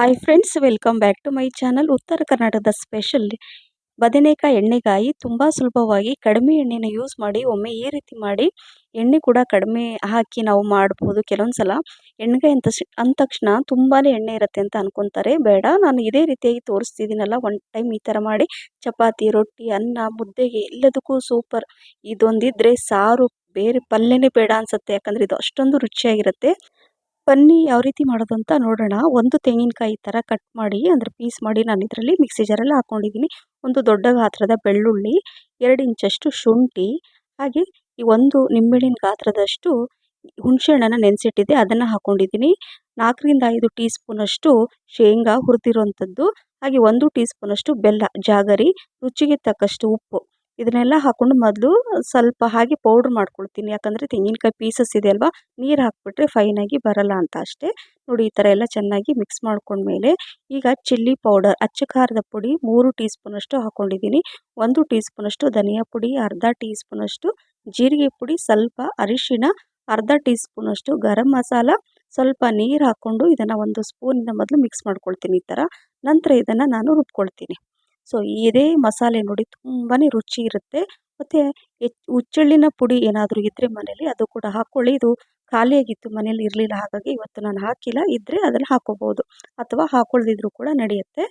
Hi friends welcome back to my channel ಉತ್ತರ ಕರ್ನಾಟಕದ special ಬದನೆಕಾಯಿ ಎಣ್ಣೆಗಾಯಿ ತುಂಬ ಸುಲಭವಾಗಿ ಕಡಿಮೆ ಎಣ್ಣೆನ ಯೂಸ್ ಮಾಡಿ, ಒಮ್ಮೆ ಈ ರೀತಿ ಮಾಡಿ ಎಣ್ಣೆ ಕೂಡ ಕಡಿಮೆ ಹಾಕಿ ನಾವು ಮಾಡ್ಬೋದು ಕೆಲವೊಂದು ಸಲ ಎಣ್ಣೆಗಾಯಿ ಅಂತ ಅಂದ ತಕ್ಷಣ ತುಂಬಾ ಎಣ್ಣೆ ಇರುತ್ತೆ ಅಂತ ಅನ್ಕೊತಾರೆ. ಬೇಡ, ನಾನು ಇದೇ ರೀತಿಯಾಗಿ ತೋರಿಸ್ತಿದ್ದೀನಲ್ಲ ಒನ್ ಟೈಮ್ ಈ ಥರ ಮಾಡಿ ಚಪಾತಿ, ರೊಟ್ಟಿ, ಅನ್ನ ಮುದ್ದೆಗೆ ಎಲ್ಲದಕ್ಕೂ ಸೂಪರ್ ಇದೊಂದಿದ್ರೆ ಸಾರು ಬೇರೆ ಪಲ್ಯನೇ ಬೇಡ ಅನ್ಸುತ್ತೆ, ಯಾಕಂದರೆ ಇದು ಅಷ್ಟೊಂದು ರುಚಿಯಾಗಿರುತ್ತೆ. ಬನ್ನಿ ಯಾವ ರೀತಿ ಮಾಡೋದು ಅಂತ ನೋಡೋಣ. ಒಂದು ತೆಂಗಿನಕಾಯಿ ಥರ ಕಟ್ ಮಾಡಿ ಅಂದರೆ ಪೀಸ್ ಮಾಡಿ ನಾನು ಇದರಲ್ಲಿ ಮಿಕ್ಸಿ ಜಾರಲ್ಲಿ ಹಾಕ್ಕೊಂಡಿದ್ದೀನಿ ಒಂದು ದೊಡ್ಡ ಗಾತ್ರದ ಬೆಳ್ಳುಳ್ಳಿ, ಎರಡು ಇಂಚಷ್ಟು ಶುಂಠಿ, ಹಾಗೆ ಈ ಒಂದು ನಿಂಬೆಹಣ್ಣಿನ ಗಾತ್ರದಷ್ಟು ಹುಣಸೆಹಣ್ಣನ್ನು ನೆನೆಸಿಟ್ಟಿದ್ದೆ, ಅದನ್ನು ಹಾಕ್ಕೊಂಡಿದ್ದೀನಿ ನಾಲ್ಕರಿಂದ ಐದು ಟೀ ಸ್ಪೂನಷ್ಟು ಶೇಂಗಾ ಹುರಿದಿರುವಂಥದ್ದು ಹಾಗೆ ಒಂದು ಟೀ ಸ್ಪೂನಷ್ಟು ಬೆಲ್ಲ, ಜಾಗರಿ, ರುಚಿಗೆ ತಕ್ಕಷ್ಟು ಉಪ್ಪು. ಇದನ್ನೆಲ್ಲ ಹಾಕ್ಕೊಂಡು ಮೊದಲು ಸ್ವಲ್ಪ ಹಾಗೆ ಪೌಡ್ರ್ ಮಾಡ್ಕೊಳ್ತೀನಿ. ಯಾಕಂದರೆ ತೆಂಗಿನಕಾಯಿ ಪೀಸಸ್ ಇದೆ ಅಲ್ವಾ? ನೀರು ಹಾಕ್ಬಿಟ್ರೆ ಫೈನಾಗಿ ಬರಲ್ಲ ಅಂತ ಅಷ್ಟೇ. ನೋಡಿ, ಈ ಥರ ಎಲ್ಲ ಚೆನ್ನಾಗಿ ಮಿಕ್ಸ್ ಮಾಡ್ಕೊಂಡ್ಮೇಲೆ ಈಗ ಚಿಲ್ಲಿ ಪೌಡರ್ ಅಚ್ಚ ಖಾರದ ಪುಡಿ ಮೂರು ಟೀ ಸ್ಪೂನಷ್ಟು ಹಾಕ್ಕೊಂಡಿದ್ದೀನಿ ಒಂದು ಟೀ ಸ್ಪೂನಷ್ಟು ಧನಿಯಾ ಪುಡಿ, ಅರ್ಧ ಟೀ ಸ್ಪೂನಷ್ಟು ಜೀರಿಗೆ ಪುಡಿ, ಸ್ವಲ್ಪ ಅರಿಶಿನ ಅರ್ಧ ಟೀ ಸ್ಪೂನಷ್ಟು ಗರಂ ಮಸಾಲ, ಸ್ವಲ್ಪ ನೀರು ಹಾಕ್ಕೊಂಡು ಇದನ್ನು ಒಂದು ಸ್ಪೂನಿಂದ ಮೊದಲು ಮಿಕ್ಸ್ ಮಾಡ್ಕೊಳ್ತೀನಿ ಈ ಥರ ನಂತರ ಇದನ್ನು ನಾನು ರುಬ್ಕೊಳ್ತೀನಿ. ಸೊ ಇದೇ ಮಸಾಲೆ ನೋಡಿ ತುಂಬಾ ರುಚಿ ಇರುತ್ತೆ. ಮತ್ತು ಹುಚ್ಚೆಳ್ಳಿನ ಪುಡಿ ಏನಾದರೂ ಇದ್ದರೆ ಮನೇಲಿ ಅದು ಕೂಡ ಹಾಕ್ಕೊಳ್ಳಿ. ಇದು ಖಾಲಿಯಾಗಿತ್ತು ಮನೇಲಿ ಇರಲಿಲ್ಲ ಹಾಗಾಗಿ ಇವತ್ತು ನಾನು ಹಾಕಿಲ್ಲ. ಇದ್ದರೆ ಅದನ್ನು ಹಾಕೋಬೋದು. ಅಥವಾ ಹಾಕೊಳ್ದಿದ್ರು ಕೂಡ ನಡೆಯುತ್ತೆ.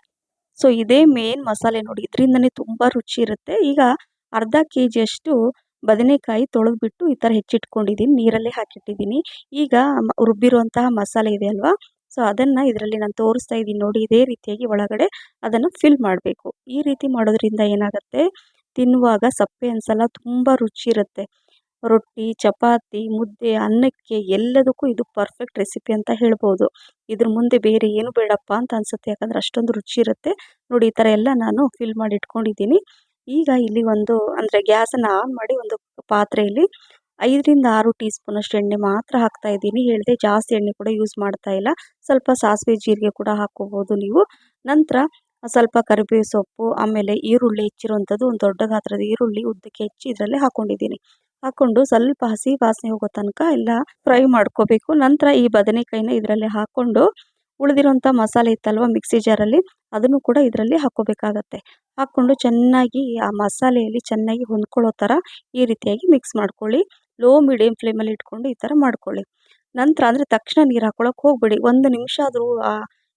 ಸೊ ಇದೇ ಮೇನ್ ಮಸಾಲೆ ನೋಡಿ. ಇದರಿಂದನೇ ತುಂಬ ರುಚಿ ಇರುತ್ತೆ. ಈಗ ಅರ್ಧ ಕೆ ಜಿಯಷ್ಟು ಬದನೆಕಾಯಿ ತೊಳೆದ್ಬಿಟ್ಟು ಈ ಥರ ಹೆಚ್ಚಿಟ್ಕೊಂಡಿದ್ದೀನಿ. ನೀರಲ್ಲೇ ಹಾಕಿಟ್ಟಿದ್ದೀನಿ. ಈಗ ರುಬ್ಬಿರುವಂತಹ ಮಸಾಲೆ ಇದೆ ಅಲ್ವಾ? ಸೊ ಅದನ್ನು ಇದರಲ್ಲಿ ನಾನು ತೋರಿಸ್ತಾ ಇದ್ದೀನಿ ನೋಡಿ, ಇದೇ ರೀತಿಯಾಗಿ ಒಳಗಡೆ ಅದನ್ನು ಫಿಲ್ ಮಾಡಬೇಕು. ಈ ರೀತಿ ಮಾಡೋದ್ರಿಂದ ಏನಾಗುತ್ತೆ? ತಿನ್ನುವಾಗ ಸಪ್ಪೆ ಅನಿಸಲ್ಲ, ತುಂಬ ರುಚಿ ಇರುತ್ತೆ. ರೊಟ್ಟಿ, ಚಪಾತಿ, ಮುದ್ದೆ, ಅನ್ನಕ್ಕೆ ಎಲ್ಲದಕ್ಕೂ ಇದು ಪರ್ಫೆಕ್ಟ್ ರೆಸಿಪಿ ಅಂತ ಹೇಳ್ಬೋದು. ಇದ್ರ ಮುಂದೆ ಬೇರೆ ಏನು ಬೇಡಪ್ಪ ಅಂತ ಅನ್ಸುತ್ತೆ, ಯಾಕಂದರೆ ಅಷ್ಟೊಂದು ರುಚಿ ಇರುತ್ತೆ. ನೋಡಿ, ಈ ಥರ ಎಲ್ಲ ನಾನು ಫಿಲ್ ಮಾಡಿ ಇಟ್ಕೊಂಡಿದ್ದೀನಿ ಈಗ ಇಲ್ಲಿ ಒಂದು, ಅಂದರೆ ಗ್ಯಾಸನ್ನು ಆನ್ ಮಾಡಿ ಒಂದು ಪಾತ್ರೆಯಲ್ಲಿ ಐದರಿಂದ ಆರು ಟೀ ಸ್ಪೂನಷ್ಟು ಎಣ್ಣೆ ಮಾತ್ರ ಹಾಕ್ತಾ ಇದ್ದೀನಿ. ಹೇಳಿದೆ ಜಾಸ್ತಿ ಎಣ್ಣೆ ಕೂಡ ಯೂಸ್ ಮಾಡ್ತಾ ಇಲ್ಲ. ಸ್ವಲ್ಪ ಸಾಸಿವೆ ಜೀರಿಗೆ ಕೂಡ ಹಾಕ್ಕೋಬೋದು ನೀವು. ನಂತರ ಸ್ವಲ್ಪ ಕರಿಬೇವು ಸೊಪ್ಪು, ಆಮೇಲೆ ಈರುಳ್ಳಿ ಹೆಚ್ಚಿರುವಂಥದ್ದು ಒಂದು ದೊಡ್ಡ ಗಾತ್ರದ ಈರುಳ್ಳಿ ಉದ್ದಕ್ಕೆ ಹೆಚ್ಚಿ ಇದರಲ್ಲೇ ಹಾಕ್ಕೊಂಡಿದ್ದೀನಿ ಹಾಕ್ಕೊಂಡು ಸ್ವಲ್ಪ ಹಸಿ ವಾಸನೆ ಹೋಗೋ ತನಕ ಎಲ್ಲ ಫ್ರೈ ಮಾಡ್ಕೋಬೇಕು. ನಂತರ ಈ ಬದನೆಕಾಯಿನ ಇದರಲ್ಲಿ ಹಾಕ್ಕೊಂಡು ಉಳಿದಿರೋಂಥ ಮಸಾಲೆ ಇತ್ತಲ್ವ ಮಿಕ್ಸಿ ಜಾರಲ್ಲಿ ಅದನ್ನು ಕೂಡ ಇದರಲ್ಲಿ ಹಾಕ್ಕೋಬೇಕಾಗತ್ತೆ. ಹಾಕ್ಕೊಂಡು ಚೆನ್ನಾಗಿ ಆ ಮಸಾಲೆಯಲ್ಲಿ ಚೆನ್ನಾಗಿ ಹೊಂದ್ಕೊಳ್ಳೋ ಥರ ಈ ರೀತಿಯಾಗಿ ಮಿಕ್ಸ್ ಮಾಡ್ಕೊಳ್ಳಿ. ಲೋ ಮೀಡಿಯಮ್ ಫ್ಲೇಮಲ್ಲಿ ಇಟ್ಕೊಂಡು ಈ ಥರ ಮಾಡ್ಕೊಳ್ಳಿ. ನಂತರ ಅಂದರೆ ತಕ್ಷಣ ನೀರು ಹಾಕ್ಕೊಳಕ್ಕೆ ಹೋಗಬೇಡಿ. ಒಂದು ನಿಮಿಷ ಆದರೂ ಆ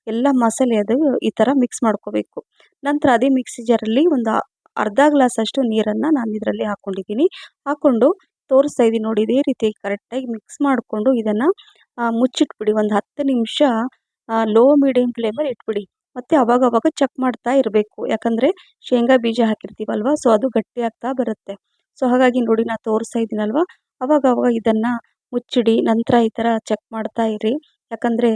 ಎಲ್ಲ ಮಸಾಲೆ ಅದು ಈ ಥರ ಮಿಕ್ಸ್ ಮಾಡ್ಕೋಬೇಕು. ನಂತರ ಅದೇ ಮಿಕ್ಸಿ ಜಾರಲ್ಲಿ ಒಂದು ಅರ್ಧ ಗ್ಲಾಸ್ ಅಷ್ಟು ನೀರನ್ನು ನಾನು ಇದರಲ್ಲಿ ಹಾಕ್ಕೊಂಡಿದ್ದೀನಿ ಹಾಕ್ಕೊಂಡು ತೋರಿಸ್ತಾ ಇದ್ದೀನಿ ನೋಡಿ, ಇದೇ ರೀತಿ ಕರೆಕ್ಟಾಗಿ ಮಿಕ್ಸ್ ಮಾಡಿಕೊಂಡು ಇದನ್ನು ಮುಚ್ಚಿಟ್ಬಿಡಿ. ಒಂದು ಹತ್ತು ನಿಮಿಷ ಲೋ ಮೀಡಿಯಮ್ ಫ್ಲೇಮಲ್ಲಿ ಇಟ್ಬಿಡಿ. ಮತ್ತು ಅವಾಗ ಅವಾಗ ಚೆಕ್ ಮಾಡ್ತಾ ಇರಬೇಕು. ಯಾಕಂದರೆ ಶೇಂಗಾ ಬೀಜ ಹಾಕಿರ್ತೀವಲ್ವ ಸೊ ಅದು ಗಟ್ಟಿ ಆಗ್ತಾ ಬರುತ್ತೆ. ಸೊ ಹಾಗಾಗಿ ನೋಡಿ ನಾನು ತೋರಿಸ್ತಾ ಇದ್ದೀನಲ್ವ ಅವಾಗ ಅವಾಗ ಇದನ್ನು ಮುಚ್ಚಿಡಿ, ನಂತರ ಈ ಥರ ಚೆಕ್ ಮಾಡ್ತಾ ಇರಿ. ಯಾಕಂದರೆ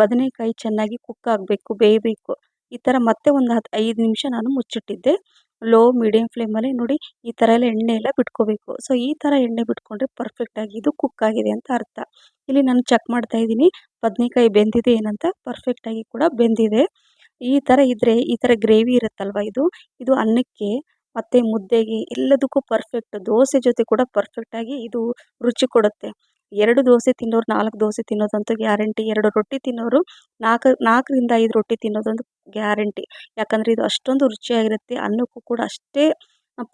ಬದನೆಕಾಯಿ ಚೆನ್ನಾಗಿ ಕುಕ್ ಆಗಬೇಕು, ಬೇಯಬೇಕು. ಈ ಥರ ಮತ್ತೆ ಒಂದು ಹತ್ತು ಐದು ನಿಮಿಷ ನಾನು ಮುಚ್ಚಿಟ್ಟಿದ್ದೆ. ಲೋ ಮೀಡಿಯಮ್ ಫ್ಲೇಮಲ್ಲಿ ನೋಡಿ ಈ ಥರ ಎಲ್ಲ ಎಣ್ಣೆ ಎಲ್ಲ ಬಿಟ್ಕೋಬೇಕು. ಸೊ ಈ ಥರ ಎಣ್ಣೆ ಬಿಟ್ಕೊಂಡ್ರೆ ಪರ್ಫೆಕ್ಟಾಗಿ ಇದು ಕುಕ್ ಆಗಿದೆ ಅಂತ ಅರ್ಥ. ಇಲ್ಲಿ ನಾನು ಚೆಕ್ ಮಾಡ್ತಾ ಇದ್ದೀನಿ. ಬದನೆಕಾಯಿ ಬೆಂದಿದೆ ಏನಂತ ಪರ್ಫೆಕ್ಟಾಗಿ ಕೂಡ ಬೆಂದಿದೆ. ಈ ಥರ ಇದ್ದರೆ ಈ ಥರ ಗ್ರೇವಿ ಇರುತ್ತಲ್ವ ಇದು? ಇದು ಅನ್ನಕ್ಕೆ ಮತ್ತು ಮುದ್ದೆಗೆ ಎಲ್ಲದಕ್ಕೂ ಪರ್ಫೆಕ್ಟ್ ದೋಸೆ ಜೊತೆ ಕೂಡ ಪರ್ಫೆಕ್ಟಾಗಿ ಇದು ರುಚಿ ಕೊಡುತ್ತೆ. ಎರಡು ದೋಸೆ ತಿನ್ನೋರು ನಾಲ್ಕು ದೋಸೆ ತಿನ್ನೋದಂತೂ ಗ್ಯಾರಂಟಿ ಎರಡು ರೊಟ್ಟಿ ತಿನ್ನೋರು ನಾಲ್ಕು, ನಾಲ್ಕರಿಂದ ಐದು ರೊಟ್ಟಿ ತಿನ್ನೋದಂತೂ ಗ್ಯಾರಂಟಿ ಯಾಕಂದರೆ ಇದು ಅಷ್ಟೊಂದು ರುಚಿಯಾಗಿರುತ್ತೆ, ಅನ್ನಕ್ಕೂ ಕೂಡ ಅಷ್ಟೇ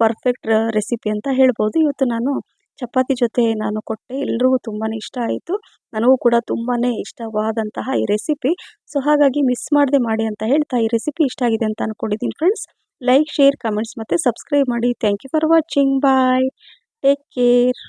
ಪರ್ಫೆಕ್ಟ್ ರೆಸಿಪಿ ಅಂತ ಹೇಳ್ಬೋದು. ಇವತ್ತು ನಾನು ಚಪಾತಿ ಜೊತೆ ನಾನು ಕೊಟ್ಟೆ, ಎಲ್ರಿಗೂ ತುಂಬಾ ಇಷ್ಟ ಆಯಿತು. ನನಗೂ ಕೂಡ ತುಂಬಾ ಇಷ್ಟವಾದಂತಹ ಈ ರೆಸಿಪಿ ಸೊ ಹಾಗಾಗಿ ಮಿಸ್ ಮಾಡದೆ ಮಾಡಿ ಅಂತ ಹೇಳ್ತಾ ಈ ರೆಸಿಪಿ ಇಷ್ಟ ಆಗಿದೆ ಅಂತ ಅಂದ್ಕೊಂಡಿದ್ದೀನಿ ಫ್ರೆಂಡ್ಸ್ ಲೈಕ್ ಶೇರ್ ಕಮೆಂಟ್ಸ್ ಮತ್ತು ಸಬ್ಸ್ಕ್ರೈಬ್ ಮಾಡಿ. Thank you for watching bye take care